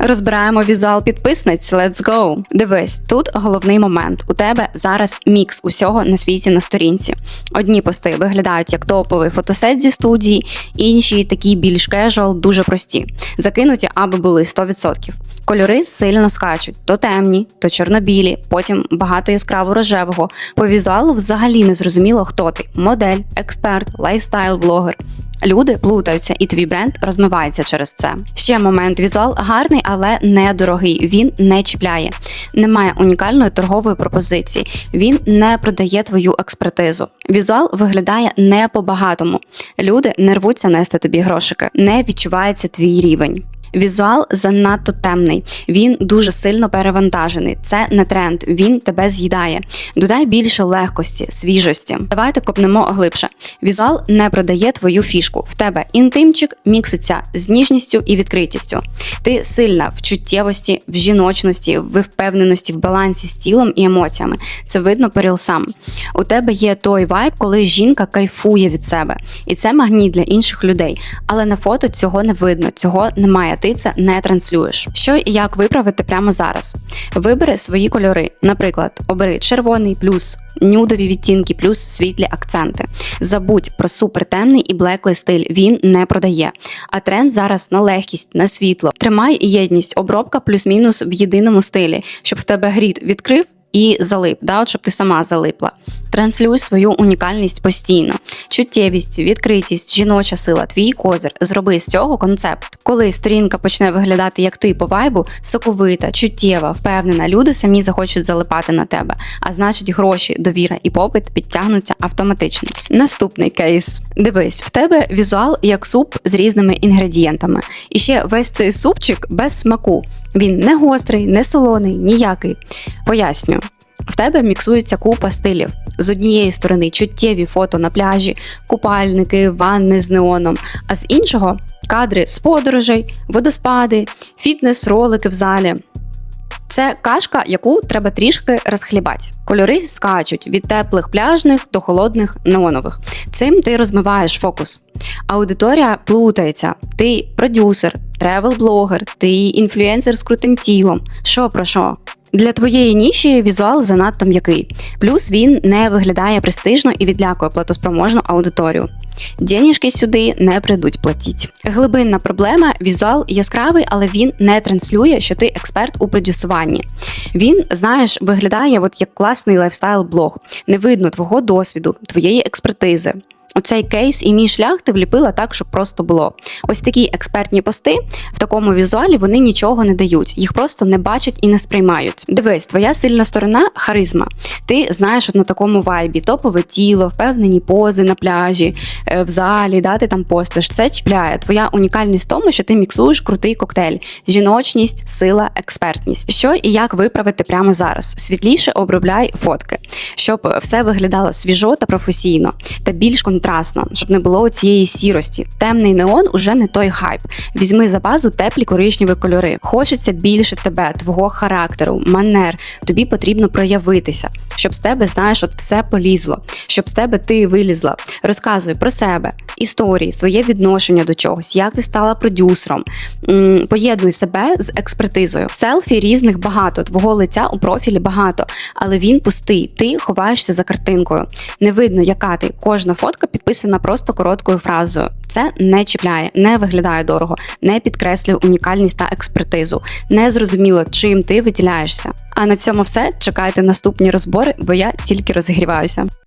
Розбираємо візуал підписниць. Let's go! Дивись, тут головний момент. У тебе зараз мікс усього на світі на сторінці. Одні пости виглядають як топовий фотосет зі студії, інші такі більш кежуал, дуже прості, закинуті, аби були 100%. Кольори сильно скачуть: то темні, то чорнобілі, потім багато яскраво рожевого. По візуалу взагалі не зрозуміло, хто ти: модель, експерт, лайфстайл-блогер. Люди плутаються, і твій бренд розмивається через це. Ще момент: візуал гарний, але недорогий. Він не чіпляє, немає унікальної торгової пропозиції. Він не продає твою експертизу. Візуал виглядає не по-багатому. Люди не рвуться нести тобі грошики, не відчувається твій рівень. Візуал занадто темний, він дуже сильно перевантажений. Це не тренд, він тебе з'їдає. Додай більше легкості, свіжості. Давайте копнемо глибше. Візуал не продає твою фішку. В тебе інтимчик мікситься з ніжністю і відкритістю. Ти сильна в чуттєвості, в жіночності, в впевненості, в балансі з тілом і емоціями. Це видно по рілсам. У тебе є той вайб, коли жінка кайфує від себе, і це магніт для інших людей. Але на фото цього не видно, цього немає. Ти це не транслюєш. Що і як виправити прямо зараз? Вибери свої кольори. Наприклад, обери червоний плюс нюдові відтінки, плюс світлі акценти. Забудь про супертемний і блеклий стиль. Він не продає. А тренд зараз на легкість, на світло. Тримай єдність, обробка плюс-мінус в єдиному стилі, щоб в тебе грід відкрив. І залип, да, от щоб ти сама залипла. Транслюй свою унікальність постійно. Чуттєвість, відкритість, жіноча сила, твій козир. Зроби з цього концепт. Коли сторінка почне виглядати як ти по вайбу, соковита, чуттєва, впевнена, люди самі захочуть залипати на тебе. А значить, гроші, довіра і попит підтягнуться автоматично. Наступний кейс: дивись, в тебе візуал як суп з різними інгредієнтами. І ще весь цей супчик без смаку. Він не гострий, не солоний, ніякий. Поясню. В тебе міксується купа стилів. З однієї сторони чуттєві фото на пляжі, купальники, ванни з неоном, а з іншого кадри з подорожей, водоспади, фітнес-ролики в залі. Це кашка, яку треба трішки розхлібати. Кольори скачуть від теплих пляжних до холодних неонових. Цим ти розмиваєш фокус. Аудиторія плутається. Ти продюсер, тревел-блогер, ти інфлюенсер з крутим тілом. Що про що? Для твоєї ніші візуал занадто м'який, плюс він не виглядає престижно і відлякує платоспроможну аудиторію. Денежки сюди не прийдуть платіть. Глибинна проблема візуал яскравий, але він не транслює, що ти експерт у продюсуванні. Він, знаєш, виглядає от як класний лайфстайл-блог. Не видно твого досвіду, твоєї експертизи. Оцей кейс і мій шлях ти вліпила так, щоб просто було. Ось такі експертні пости в такому візуалі вони нічого не дають, їх просто не бачать і не сприймають. Дивись, твоя сильна сторона харизма. Ти знаєш от на такому вайбі, топове тіло, впевнені пози на пляжі, е, в залі, да, ти там постиш. Це чіпляє. Твоя унікальність в тому, що ти міксуєш крутий коктейль: жіночність, сила, експертність. Що і як виправити прямо зараз? Світліше обробляй фотки, щоб все виглядало свіжо та професійно, та більш контрастно, щоб не було цієї сірості. Темний неон уже не той хайп. Візьми за базу теплі коричневі кольори. Хочеться більше тебе, твого характеру, манер. Тобі потрібно проявитися, щоб з тебе, знаєш, от все полізло, щоб з тебе ти вилізла. Розказуй про себе, історії, своє відношення до чогось, як ти стала продюсером. Поєднуй себе з експертизою. Селфі різних багато, твого лиця у профілі багато, але він пустий. Ти ховаєшся за картинкою. Не видно, яка ти. Кожна фотка підписана просто короткою фразою. Це не чіпляє, не виглядає дорого, не підкреслює унікальність та експертизу. Не зрозуміло, чим ти виділяєшся. А на цьому все. Чекайте наступні розбори, бо я тільки розігріваюся.